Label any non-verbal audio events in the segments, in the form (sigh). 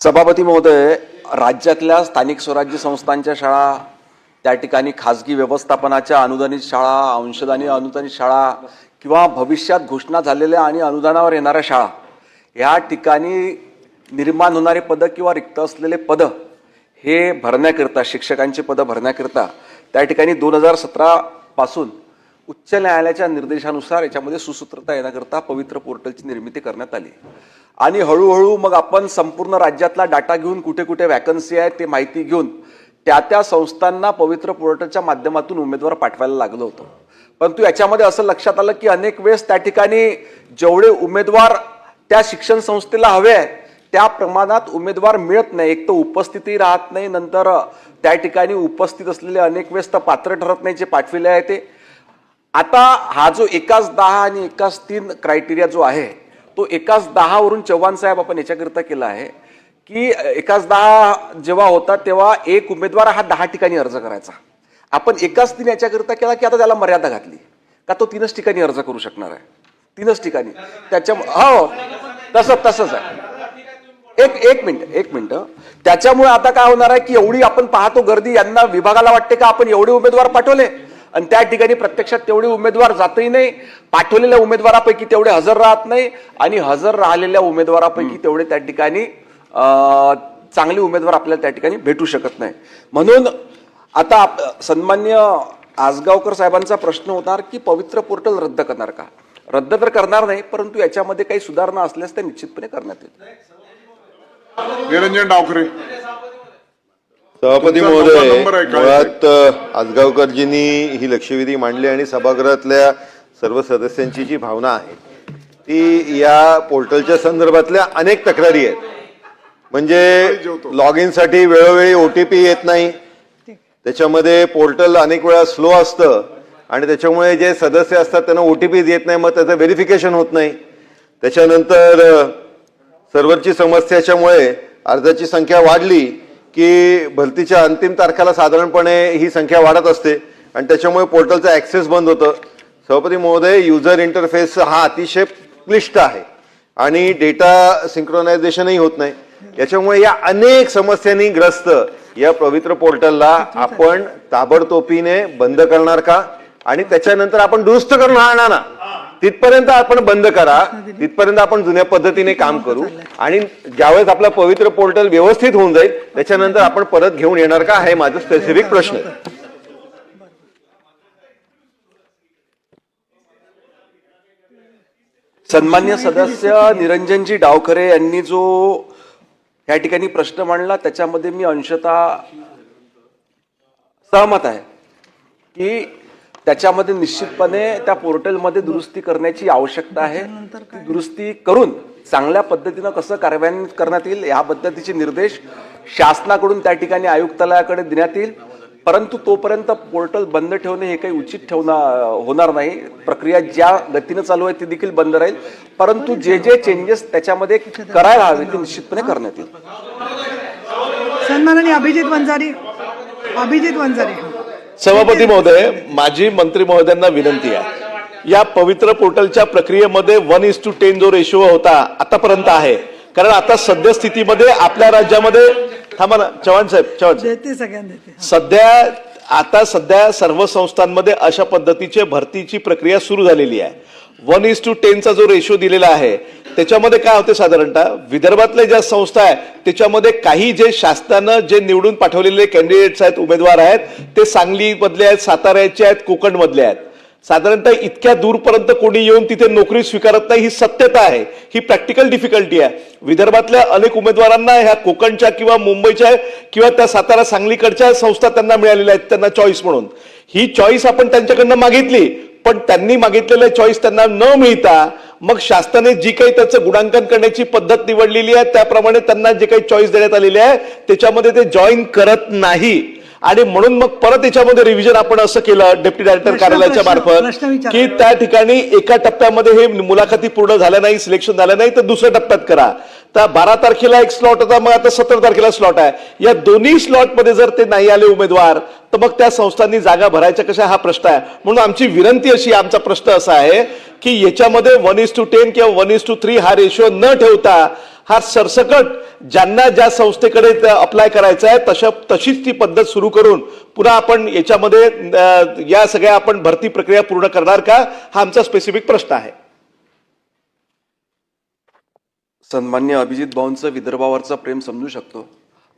सभापती महोदय राज्यातल्या स्थानिक स्वराज्य संस्थांच्या शाळा त्या ठिकाणी खाजगी व्यवस्थापनाच्या अनुदानित शाळा अंशदानी अनुदानित शाळा किंवा भविष्यात घोषणा झालेल्या आणि अनुदानावर येणाऱ्या शाळा या ठिकाणी निर्माण होणारे पदं किंवा रिक्त असलेले पदं हे भरण्याकरिता शिक्षकांची पदं भरण्याकरिता त्या ठिकाणी दोन हजार सतरापासून उच्च न्यायालयाच्या निर्देशानुसार याच्यामध्ये सुसूत्रता येण्याकरता पवित्र पोर्टलची निर्मिती करण्यात आली. आणि हळूहळू मग आपण संपूर्ण राज्यातला डाटा घेऊन कुठे कुठे वॅकन्सी आहे ते माहिती घेऊन त्या त्या संस्थांना पवित्र पोर्टलच्या माध्यमातून उमेदवार पाठवायला लागलं होतं. परंतु याच्यामध्ये असं लक्षात आलं की अनेक वेळेस त्या ठिकाणी जेवढे उमेदवार त्या शिक्षण संस्थेला हवे आहे त्या प्रमाणात उमेदवार मिळत नाही. एक तर उपस्थिती राहत नाही नंतर त्या ठिकाणी उपस्थित असलेले अनेक वेळेस तर पात्र ठरत नाही जे पाठविले आहे ते. आता हा जो एकाच दहा आणि एकाच तीन क्रायटेरिया जो आहे तो एकाच दहावरून चव्हाण साहेब आपण याच्याकरिता केला आहे की एकाच दहा जेव्हा होता तेव्हा एक उमेदवार हा दहा ठिकाणी अर्ज करायचा. आपण एकाच तीन याच्याकरिता केला की आता त्याला मर्यादा घातली. का तो तीनच ठिकाणी अर्ज करू शकणार आहे? तीनच ठिकाणी. त्याच्या हो तसं तसंच आहे. एक एक मिनिट एक मिनिट. त्याच्यामुळे आता काय होणार आहे की एवढी आपण पाहतो गर्दी यांना विभागाला वाटते का आपण एवढे उमेदवार पाठवले? आणि त्या ठिकाणी प्रत्यक्षात तेवढे उमेदवार जातही नाही पाठवलेल्या उमेदवारापैकी तेवढे हजर राहत नाही आणि हजर राहिलेल्या उमेदवारापैकी तेवढे त्या ठिकाणी चांगले उमेदवार आपल्याला त्या ठिकाणी भेटू शकत नाही. म्हणून आता आप- सन्मान्य आसगावकर साहेबांचा प्रश्न होणार की पवित्र पोर्टल रद्द करणार का? रद्द तर करणार नाही परंतु याच्यामध्ये काही सुधारणा असल्यास त्या निश्चितपणे करण्यात येईल. निरंजन डावखरे. सभापती महोदय? मुळात आजगावकरजींनी ही लक्षवेधी मांडली आणि सभागृहातल्या सर्व सदस्यांची जी भावना आहे ती या पोर्टलच्या संदर्भातल्या अनेक तक्रारी आहेत. म्हणजे लॉगसाठी वेळोवेळी ओटीपी येत नाही. त्याच्यामध्ये पोर्टल अनेक वेळा स्लो असतं आणि त्याच्यामुळे जे सदस्य असतात त्यांना ओटीपी येत नाही मग त्याचं व्हेरिफिकेशन होत नाही. त्याच्यानंतर सर्व्हरची समस्याच्यामुळे अर्जाची संख्या वाढली. की भरतीच्या अंतिम तारखेला साधारणपणे ही संख्या वाढत असते आणि त्याच्यामुळे पोर्टलचा ऍक्सेस बंद होतं. सभापती महोदय युजर इंटरफेस हा अतिशय क्लिष्ट आहे आणि डेटा सिंक्रोनायझेशनही होत नाही. याच्यामुळे या अनेक समस्यांनी ग्रस्त या पवित्र पोर्टलला आपण ताबडतोबीने बंद करणार का? आणि त्याच्यानंतर आपण दुरुस्त करून आणणार ना तिथपर्यंत आपण बंद करा. तिथपर्यंत आपण जुन्या पद्धतीने काम करू. आणि ज्यावेळेस आपला पवित्र पोर्टल व्यवस्थित होऊन जाईल त्याच्यानंतर आपण परत घेऊन येणार का? हे माझं स्पेसिफिक प्रश्न आहे सन्मान्य सदस्य निरंजनजी डावखरे यांनी जो या ठिकाणी प्रश्न मांडला त्याच्यामध्ये मी अंशतः सहमत आहे की त्याच्यामध्ये निश्चितपणे त्या पोर्टलमध्ये दुरुस्ती करण्याची आवश्यकता आहे. दुरुस्ती करून चांगल्या पद्धतीनं कसं कार्यान्वित करण्यात येईल या पद्धतीचे निर्देश शासनाकडून त्या ठिकाणी आयुक्तालयाकडे देण्यात येईल. परंतु तोपर्यंत पोर्टल बंद ठेवणे हे काही उचित ठेवणार होणार नाही. प्रक्रिया ज्या गतीनं चालू आहे ती देखील बंद राहील. परंतु जे जे चेंजेस त्याच्यामध्ये करायला हवे ते निश्चितपणे करण्यात येईल. सन्माननीय अभिजित वंजारी अभिजित वंजारी. सभापती महोदय माझी मंत्री महोदयांना विनंती आहे. या पवित्र पोर्टलच्या प्रक्रियेमध्ये वन इज टू टेन जो रेशो होता आतापर्यंत आहे. कारण आता सद्यस्थितीमध्ये आपल्या राज्यामध्ये थांबा ना चव्हाण साहेब चव्हाण सध्या आता सध्या सर्व संस्थांमध्ये अशा पद्धतीचे भरतीची प्रक्रिया सुरू झालेली आहे. वन इज टू टेनचा जो रेशो दिलेला आहे त्याच्यामध्ये काय होते साधारणतः? विदर्भातल्या ज्या संस्था आहे त्याच्यामध्ये काही जे शासनानं जे निवडून पाठवलेले कॅन्डिडेट्स आहेत उमेदवार आहेत ते सांगली मधले आहेत साताऱ्याचे आहेत कोकण मधले आहेत. साधारणतः इतक्या दूरपर्यंत कोणी येऊन तिथे नोकरी स्वीकारत नाही ही सत्यता आहे. ही प्रॅक्टिकल डिफिकल्टी आहे. विदर्भातल्या अनेक उमेदवारांना ह्या कोकणच्या किंवा मुंबईच्या किंवा त्या सातारा सांगलीकडच्या संस्था त्यांना मिळालेल्या आहेत त्यांना चॉईस म्हणून. ही चॉईस आपण त्यांच्याकडनं मागितली. पण त्यांनी मागितलेलं चॉईस त्यांना न मिळता मग शासनाने जी काही त्याचं गुणांकन करण्याची पद्धत निवडलेली आहे त्याप्रमाणे त्यांना जे काही चॉईस देण्यात आलेली आहे त्याच्यामध्ये ते जॉईन करत नाही आणि म्हणून मग परत याच्यामध्ये रिव्हिजन आपण असं केलं डेप्टी डायरेक्टर कार्यालयाच्या मार्फत. की त्या ठिकाणी एका टप्प्यामध्ये हे मुलाखती पूर्ण झाल्या नाही सिलेक्शन झालं नाही तर दुसऱ्या टप्प्यात करा तर बारा तारखेला एक स्लॉट होता मग आता सतरा तारखेला स्लॉट आहे. या दोन्ही स्लॉटमध्ये जर ते नाही आले उमेदवार तर मग त्या संस्थांनी जागा भरायच्या कशा हा प्रश्न आहे. म्हणून आमची विनंती अशी आमचा प्रश्न असा आहे की याच्यामध्ये वन इज टू टेन किंवा वन इज टू थ्री हा रेशो न ठेवता हा सरसकट ज्यांना ज्या संस्थेकडे अप्लाय करायचं आहे तशा तशीच ती पद्धत सुरू करून पुन्हा आपण याच्यामध्ये या सगळ्या आपण भरती प्रक्रिया पूर्ण करणार का हा आमचा स्पेसिफिक प्रश्न आहे. सन्मान्य अभिजित भाऊंचं विदर्भावरचं प्रेम समजू शकतो.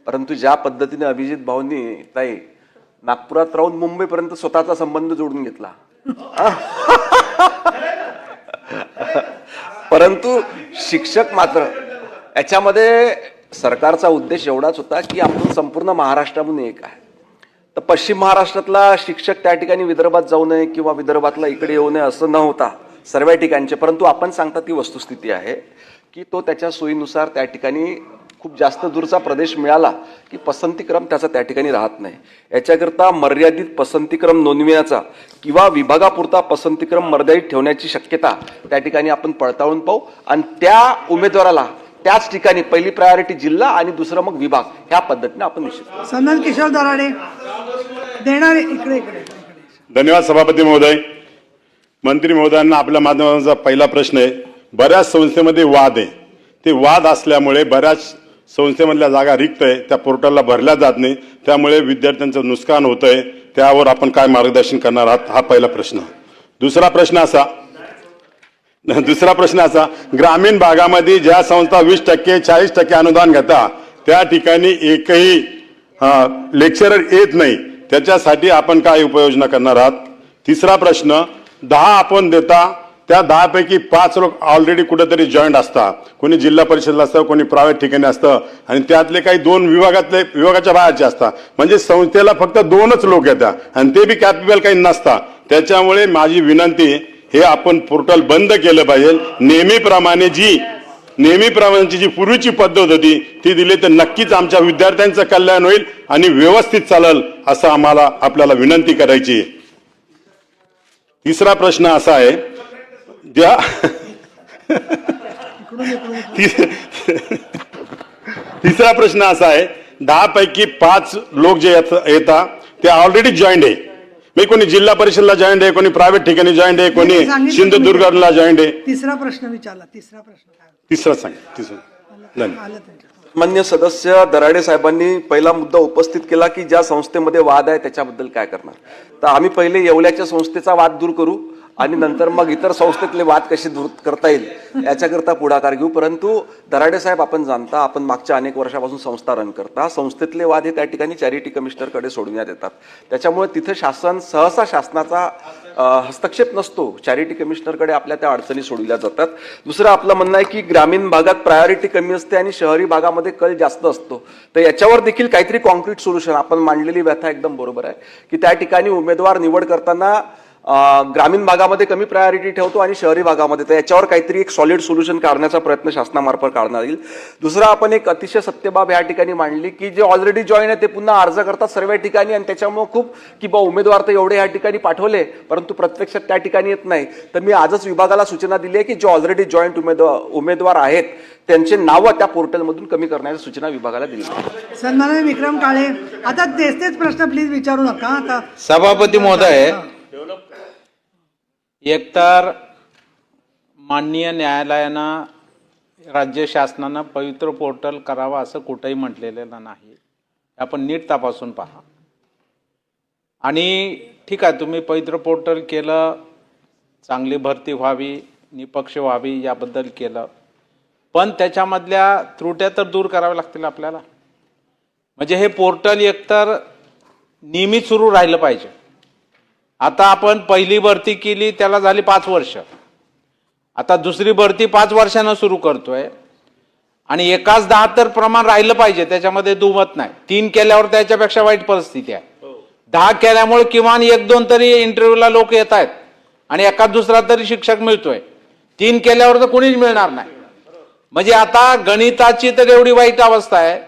परंतु ज्या पद्धतीने अभिजित भाऊंनी ताई नागपुरात राहून मुंबईपर्यंत स्वतःचा संबंध जोडून घेतला. (laughs) परंतु शिक्षक मात्र याच्यामध्ये सरकारचा उद्देश एवढाच होता की आपण संपूर्ण महाराष्ट्रामधून एक आहे. तर पश्चिम महाराष्ट्रातला शिक्षक त्या ठिकाणी विदर्भात जाऊ नये किंवा विदर्भातला इकडे येऊ नये असं न होता सर्व ठिकाणचे परंतु आपण सांगता ती वस्तुस्थिती आहे. की तो त्याच्या सोयीनुसार त्या ठिकाणी खूप जास्त दूरचा प्रदेश मिळाला की पसंतीक्रम त्याचा त्या ठिकाणी राहत नाही. याच्याकरता मर्यादित पसंतीक्रम नोंदविण्याचा किंवा विभागापुरता पसंतीक्रम मर्यादित ठेवण्याची शक्यता त्या ठिकाणी आपण पडताळून पाहू. आणि त्या उमेदवाराला त्याच ठिकाणी पहिली प्रायोरिटी जिल्हा आणि दुसरं मग विभाग ह्या पद्धतीने आपण निश्चित. सन्मान किशोर दराडे देणारे इकडे इकडे. धन्यवाद सभापती महोदय. मंत्री महोदयांना आपल्या माध्यमाचा पहिला प्रश्न आहे. बऱ्याच संस्थेमध्ये वाद आहे. ते वाद असल्यामुळे बऱ्याच संस्थेमधल्या जागा रिक्त आहे त्या पोर्टलला भरल्या जात नाही. त्यामुळे विद्यार्थ्यांचं नुकसान होत आहे त्यावर आपण काय मार्गदर्शन करणार आहात? हा पहिला प्रश्न. दुसरा प्रश्न असा दुसरा प्रश्न असा ग्रामीण भागामध्ये ज्या संस्था वीस टक्के चाळीस टक्के अनुदान घेता त्या ठिकाणी एकही लेक्चरर येत नाही. त्याच्यासाठी आपण काय उपाययोजना करणार आहात? तिसरा प्रश्न दहा आपण देता त्या दहापैकी पाच लोक ऑलरेडी कुठेतरी जॉईंट असतात. कोणी जिल्हा परिषदला असतं कोणी प्रायव्हेट ठिकाणी असतं. आणि त्यातले काही दोन विभागातले विभागाच्या बाहेरचे असतात. म्हणजे संस्थेला फक्त दोनच लोक येतात. आणि ते बी कॅपेबल काही नसतात. त्याच्यामुळे माझी विनंती हे आपण पोर्टल बंद केलं पाहिजे. नेहमीप्रमाणे जी नेहमीप्रमाणेची जी पूर्वीची पद्धत होती ती दिली तर नक्कीच आमच्या विद्यार्थ्यांचं कल्याण होईल आणि व्यवस्थित चालल असं आम्हाला आपल्याला विनंती करायची आहे. तिसरा प्रश्न असा आहे ति- तिसरा प्रश्न असा आहे दहा पैकी पाच लोक जे येतात ते ऑलरेडी जॉईंट आहे. म्हणजे कोणी जिल्हा परिषदला जॉईंट आहे कोणी प्रायव्हेट ठिकाणी जॉईंट आहे कोणी सिंधुदुर्गला जॉईंट आहे. तिसरा प्रश्न विचारला तिसरा प्रश्न तिसरा सांग तिसरा. मान्य सदस्य दराडे साहेबांनी पहिला मुद्दा उपस्थित केला की ज्या संस्थेमध्ये वाद आहे त्याच्याबद्दल काय करणार? तर आम्ही पहिले येवल्याच्या संस्थेचा वाद दूर करू. आणि नंतर मग इतर संस्थेतले वाद कसे दूर करता येईल याच्याकरता पुढाकार घेऊ. परंतु दराडे साहेब आपण जाणता आपण मागच्या अनेक वर्षापासून संस्था रन करता. संस्थेतले वाद हे त्या ठिकाणी चॅरिटी कमिशनरकडे सोडण्यात येतात. त्याच्यामुळे तिथं शासन सहसा शासनाचा हस्तक्षेप नसतो. चॅरिटी कमिशनरकडे आपल्या त्या अडचणी सोडविल्या जातात. दुसरं आपलं म्हणणं आहे की ग्रामीण भागात प्रायोरिटी कमी असते आणि शहरी भागामध्ये कल जास्त असतो. तर याच्यावर देखील काहीतरी कॉन्क्रीट सोल्युशन आपण मांडलेली व्यथा एकदम बरोबर आहे. की त्या ठिकाणी उमेदवार निवड करताना ग्रामीण भागामध्ये कमी प्रायोरिटी ठेवतो आणि शहरी भागामध्ये. तर याच्यावर काहीतरी एक सॉलिड सोल्युशन काढण्याचा प्रयत्न शासनामार्फत काढण्यात येईल. दुसरा आपण एक अतिशय सत्यबाब या ठिकाणी मांडली की जे ऑलरेडी जॉईन आहे ते पुन्हा अर्ज करतात सर्व ठिकाणी आणि त्याच्यामुळे खूप की बा उमेदवार तर एवढे या ठिकाणी पाठवले परंतु प्रत्यक्षात त्या ठिकाणी येत नाही. तर मी आजच विभागाला सूचना दिली आहे की जे ऑलरेडी जॉईंट उमेदवार उमेदवार आहेत त्यांचे नावं त्या पोर्टलमधून कमी करण्याची सूचना विभागाला दिली आहे. सन्माननीय विक्रम काळे आता तेच तेच प्रश्न प्लीज विचारू नका आता. सभापती महोदय एकतर माननीय न्यायालयानं राज्य शासनानं पवित्र पोर्टल करावं असं कुठंही म्हटलेलं नाही. आपण नीट तपासून पहा. आणि ठीक आहे तुम्ही पवित्र पोर्टल केलं चांगली भरती व्हावी निपक्ष व्हावी याबद्दल केलं. पण त्याच्यामधल्या त्रुट्या तर दूर कराव्या लागतील आपल्याला. म्हणजे हे पोर्टल एकतर नियमित सुरू राहिलं पाहिजे. आता आपण पहिली भरती केली त्याला झाली पाच वर्ष. आता दुसरी भरती पाच वर्षानं सुरू करतोय. आणि एकाच दहा तर प्रमाण राहिलं पाहिजे त्याच्यामध्ये दुमत नाही. तीन केल्यावर त्याच्यापेक्षा वाईट परिस्थिती आहे. दहा केल्यामुळे किमान एक दोन तरी इंटरव्ह्यूला लोक येत आहेत. आणि एकाच दुसरा तरी शिक्षक मिळतोय. तीन केल्यावर तर कोणीच मिळणार नाही. म्हणजे आता गणिताची तर एवढी वाईट अवस्था आहे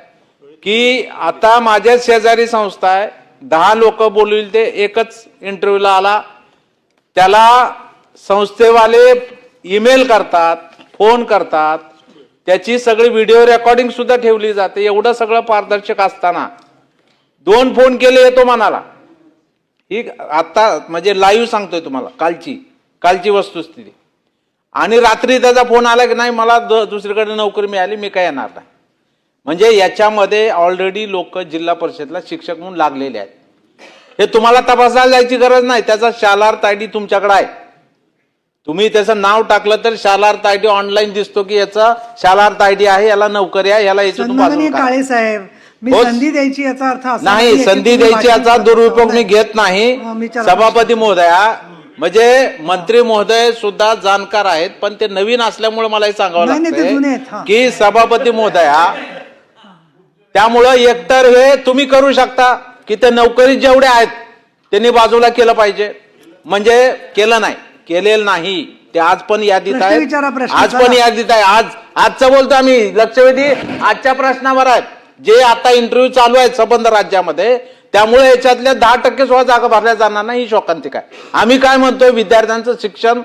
की आता माझ्या शेजारी संस्था आहे दहा लोक बोलतील ते एकच इंटरव्ह्यूला आला. त्याला संस्थेवाले ईमेल करतात फोन करतात. त्याची सगळी व्हिडिओ रेकॉर्डिंग सुद्धा ठेवली जाते. एवढं सगळं पारदर्शक असताना. दोन फोन केले येतो मनाला. ही आता म्हणजे लाईव्ह सांगतोय तुम्हाला कालची. कालची वस्तुस्थिती. आणि रात्री त्याचा फोन आला की नाही मला द- दुसरीकडे नोकरी मिळाली मी काय येणार नाही. म्हणजे याच्यामध्ये ऑलरेडी लोक जिल्हा परिषदला शिक्षक म्हणून लागलेले आहेत हे तुम्हाला तपासायला जायची गरज नाही त्याचा शालार्थ आय डी तुमच्याकडे आहे तुम्ही त्याचं नाव टाकलं तर शालार्थ आय डी ऑनलाईन दिसतो की याचा शालार्थ आय डी आहे याला नोकरी आहे याला. काळे साहेब हो. संधी द्यायची याचा अर्थ नाही संधी द्यायची याचा. दुरुपयोग मी घेत नाही. सभापती महोदया म्हणजे मंत्री महोदय सुद्धा जाणकार आहेत पण ते नवीन असल्यामुळे मला हे सांगावं. लागतं की सभापती महोदया त्यामुळं एकतर हे तुम्ही करू शकता की ते नोकरी जेवढे आहेत त्यांनी बाजूला केलं पाहिजे. म्हणजे केलं नाही. केलेलं नाही. ते आज पण यादीत प्रश्न. आज पण. यादीत आहे. आज आजचं बोलतो आम्ही. लक्षवेधी आजच्या प्रश्नावर आहेत. जे आता इंटरव्ह्यू चालू आहेत संबंध राज्यामध्ये त्यामुळे याच्यातल्या दहा टक्के सुद्धा जागा भरल्या जाणार नाही ही शोकांतिक आहे. आम्ही काय म्हणतोय? विद्यार्थ्यांचं शिक्षण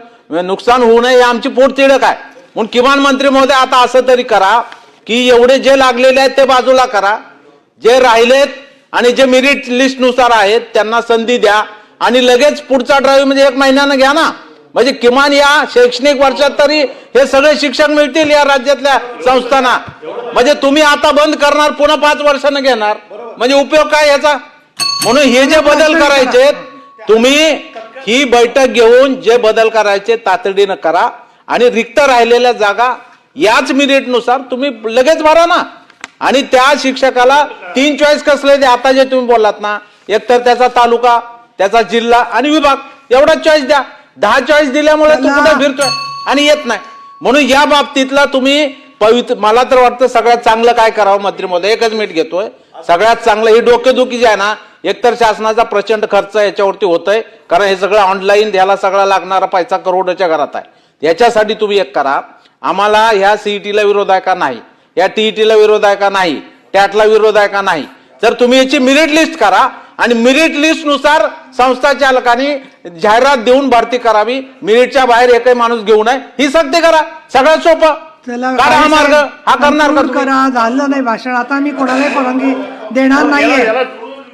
नुकसान होऊ नये ही आमची पोटतिडक आहे. म्हणून किमान मंत्री महोदय आता असं तरी करा. की एवढे जे लागलेले आहेत ते बाजूला करा. जे राहिलेत आणि जे मेरिट लिस्टनुसार आहेत त्यांना संधी द्या. आणि लगेच पुढचा ड्राईव्ह म्हणजे एक महिन्यानं घ्या ना. म्हणजे किमान या शैक्षणिक वर्षात तरी हे सगळे शिक्षक मिळतील या राज्यातल्या संस्थांना. म्हणजे तुम्ही आता बंद करणार पुन्हा पाच वर्षानं घेणार. म्हणजे उपयोग काय याचा? म्हणून हे जे बदल करायचे तुम्ही ही बैठक घेऊन जे बदल करायचे तातडीनं करा. आणि रिक्त राहिलेल्या जागा याच मिनिटनुसार तुम्ही लगेच भरा ना. आणि त्या शिक्षकाला तीन चॉईस कसले ते आता जे तुम्ही बोललात ना एकतर त्याचा तालुका त्याचा जिल्हा आणि विभाग एवढा चॉईस द्या. दहा चॉईस दिल्यामुळे तो कुठे फिरतोय आणि येत नाही. म्हणून या बाबतीतला तुम्ही पवित्र मला तर वाटतं सगळ्यात चांगलं काय करावं मंत्री महोदय एकच मिनिट घेतोय. सगळ्यात चांगलं ही डोकेदुखी जी आहे ना एकतर शासनाचा प्रचंड खर्च याच्यावरती होतोय कारण हे सगळं ऑनलाईन द्यायला सगळा लागणारा पैसा करोडच्या घरात आहे. याच्यासाठी तुम्ही एक करा. आम्हाला ह्या सीईटीला विरोध आहे का नाही? या टीईटीला विरोध आहे का नाही? टॅटला विरोध आहे का नाही? जर तुम्ही याची मेरिट लिस्ट करा आणि मेरिट लिस्टनुसार संस्था चालकांनी जाहिरात देऊन भरती करावी. मेरिटच्या बाहेर एकही माणूस घेऊ नये. ही सक्ती करा. सगळ्यात सोपं. काढा हा मार्ग. हा करणार? करा. झालं नाही भाषण. आता मी कोणालाही परवानगी देणार नाहीये.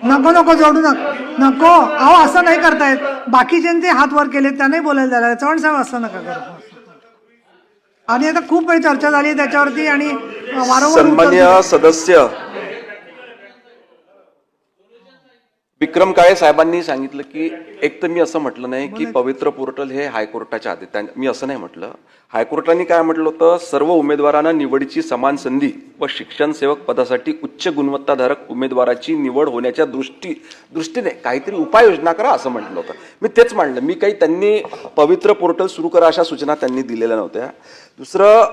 नको नको जोडू नका नको. अहो असं नाही करतायत. बाकीच्यांचे हात वर केले त्यांनाही बोलायला जायला चव्हाण साहेब असं नका करू. आणि आता खूप वेळ चर्चा झाली त्याच्यावरती आणि वारंवार सन्मान्य. सदस्य विक्रम काळे साहेबांनी सांगितलं की एक तर मी असं म्हटलं नाही की पवित्र पोर्टल हे हायकोर्टाच्या आधी त्या- मी असं नाही म्हटलं. हायकोर्टाने काय म्हटलं होतं? सर्व उमेदवारांना निवडीची समान संधी व शिक्षण सेवक पदासाठी उच्च गुणवत्ताधारक उमेदवाराची निवड होण्याच्या दृष्टी दृष्टीने काहीतरी उपाययोजना करा असं म्हटलं होतं. मी तेच मांडलं. मी काही त्यांनी पवित्र पोर्टल सुरू करा अशा सूचना त्यांनी दिलेल्या नव्हत्या. दुसरं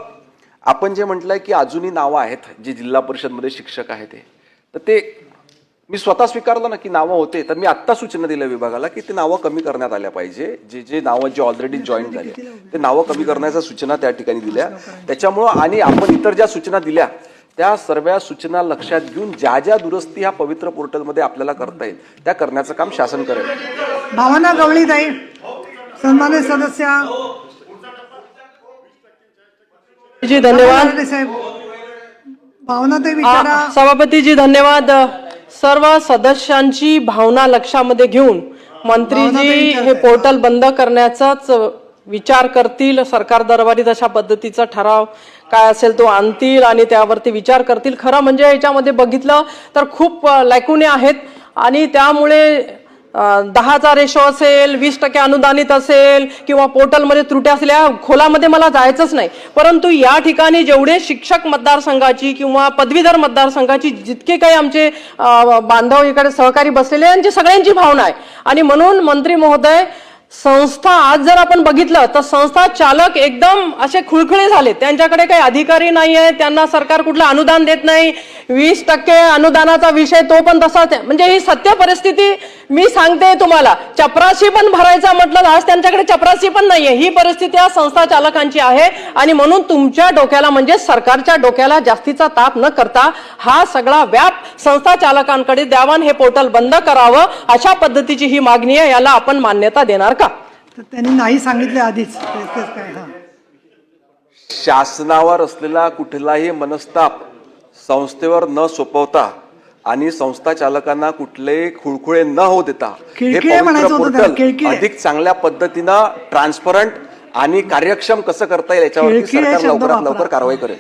आपण जे म्हटलंय की अजूनही नावं आहेत जे जिल्हा परिषदमध्ये शिक्षक आहेत ते तर ते मी स्वतः स्वीकारलं ना की नावं होते तर मी आत्ता सूचना दिल्या विभागाला की ते नावं कमी करण्यात आल्या पाहिजे. जे जे नावं जे ऑलरेडी जॉईन झाले ते नावं कमी करण्याच्या सूचना त्या ठिकाणी दिल्या. त्याच्यामुळं आणि आपण इतर ज्या सूचना दिल्या त्या सर्व सूचना लक्षात घेऊन ज्या ज्या दुरुस्ती ह्या पवित्र पोर्टलमध्ये आपल्याला करता येईल त्या करण्याचं काम शासन करेल. भावना गवळीताई सन्मान्य सदस्य. जी धन्यवाद. लांडे साहेब भावना ते विचारा. आ, सभापतीजी धन्यवाद. सर्व सदस्यांची भावना लक्षामध्ये घेऊन मंत्रीजी हे पोर्टल बंद करण्याचाच विचार करतील. सरकार दरबारी तशा पद्धतीचा ठराव काय असेल तो आणतील आणि त्यावरती विचार करतील. खरं म्हणजे याच्यामध्ये बघितलं तर खूप लॅकुने आहेत. आणि त्यामुळे दहाचा रेशो असेल वीस टक्के अनुदानित असेल किंवा पोर्टलमध्ये त्रुटी असल्या खोलामध्ये मला जायचंच नाही. परंतु या ठिकाणी जेवढे शिक्षक मतदारसंघाची किंवा पदवीधर मतदारसंघाची जितके काही आमचे बांधव इकडे सहकारी बसलेले यांची सगळ्यांची भावना आहे. आणि म्हणून मंत्री महोदय संस्था आज जर आपण बघितलं तर संस्था चालक एकदम असे खुळखुळे झाले त्यांच्याकडे काही अधिकारी नाही आहे त्यांना सरकार कुठलं अनुदान देत नाही. वीस टक्के अनुदानाचा विषय तो पण तसाच आहे. म्हणजे ही सत्य परिस्थिती मी सांगते तुम्हाला चपराशी पण भरायचा म्हटलं आज त्यांच्याकडे चपराशी पण नाहीये. ही परिस्थिती या संस्था चालकांची आहे आणि म्हणून तुमच्या डोक्याला म्हणजे सरकारच्या डोक्याला जास्तीचा ताप न करता हा सगळा व्याप संस्था चालकांकडे द्यावं हे पोर्टल बंद करावं अशा पद्धतीची ही मागणी आहे याला आपण मान्यता देणार का? त्यांनी नाही सांगितले आधीच. हा. शासनावर असलेला कुठलाही मनस्ताप संस्थेवर न सोपवता आणि संस्था चालकांना कुठलेही खुळखुळे न होऊ देता हे पवित्र पोर्टल. अधिक चांगल्या पद्धतीनं ट्रान्सपरंट आणि कार्यक्षम कसं करता येईल याच्यावरती सरकार लवकरात. लवकर कारवाई करेल